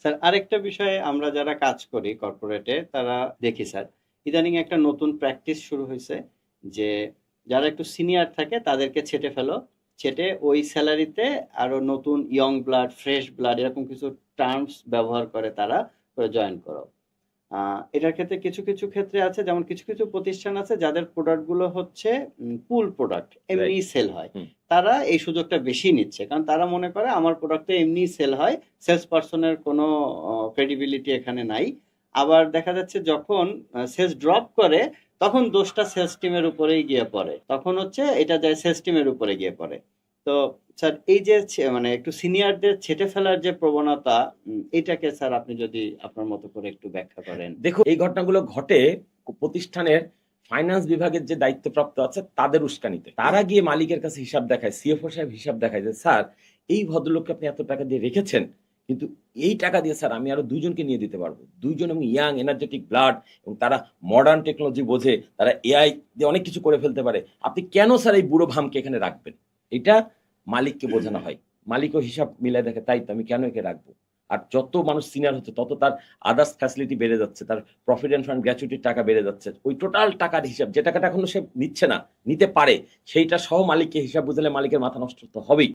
Sir, আরেকটা বিষয়ে আমরা যারা কাজ করি কর্পোরেটে তারা দেখি স্যার, ইদানিং একটা নতুন প্র্যাকটিস শুরু হয়েছে যে যারা একটু সিনিয়র থাকে তাদেরকে ছেটে ফেলো, ছেটে ওই স্যালারিতে আরও নতুন ইয়ং ব্লাড ফ্রেশ ব্লাড এরকম কিছু টার্মস ব্যবহার করে তারা জয়েন করো। এটার ক্ষেত্রে কিছু কিছু ক্ষেত্রে আছে যেমন কিছু কিছু প্রতিষ্ঠান আছে যাদের প্রোডাক্টগুলো হচ্ছে পুল প্রোডাক্ট এমনি সেল হয়। তারা এই সুযোগটা বেশি নিচ্ছে কারণ তারা মনে করে আমার প্রোডাক্টে এমনি সেল হয় সেলস পার্সনের কোনো ক্রেডিবিলিটি এখানে নাই। আবার দেখা যাচ্ছে যখন সেলস ড্রপ করে তখন দোষটা সেলস টিমের উপরেই গিয়ে পড়ে। তখন হচ্ছে এটা যায় সেলস টিমের উপরে গিয়ে পড়ে। তো স্যার, এই যে মানে একটু সিনিয়রদের ছেটে ফেলার যে প্রবণতা এটাকে স্যার আপনি যদি আপনার মতো করে একটু ব্যাখ্যা করেন। দেখো এই ঘটনাগুলো ঘটে প্রতিষ্ঠানের ফাইন্যান্স বিভাগের যে দায়িত্বপ্রাপ্ত আছে, তাদের উস্কানিতে। তারা গিয়ে মালিকের কাছে হিসাব দেখায় সিএফও সাহেব হিসাব দেখায় যে, স্যার, এই ভদ্রলোককে আপনি এত টাকা দিয়ে রেখেছেন, কিন্তু এই টাকা দিয়ে, স্যার, আমি আরও দুজনকে নিয়ে দিতে পারব। দুইজন এবং ইয়াং এনার্জেটিক ব্লাড এবং তারা মডার্ন টেকনোলজি বোঝে, তারা এআই দিয়ে অনেক কিছু করে ফেলতে পারে। আপনি কেন, স্যার, এই বুড়ো ভামকে এখানে রাখবেন? এটা মালিককে বোঝানো হয়। মালিকও হিসাব মিলাই দেখে তাই তো আমি কেন একে রাখব? আর যত মানুষ সিনিয়র হচ্ছে তত তার আদার্স ফ্যাসিলিটি বেড়ে যাচ্ছে তার প্রফিট অ্যান্ড ফান্ড গ্র্যাচুইটির টাকা বেড়ে যাচ্ছে। ওই টোটাল টাকার হিসাব যে টাকাটা এখনও সে নিচ্ছে না নিতে পারে সেইটা সহ মালিককে হিসাব বুঝলে মালিকের মাথা নষ্ট তো হবেই।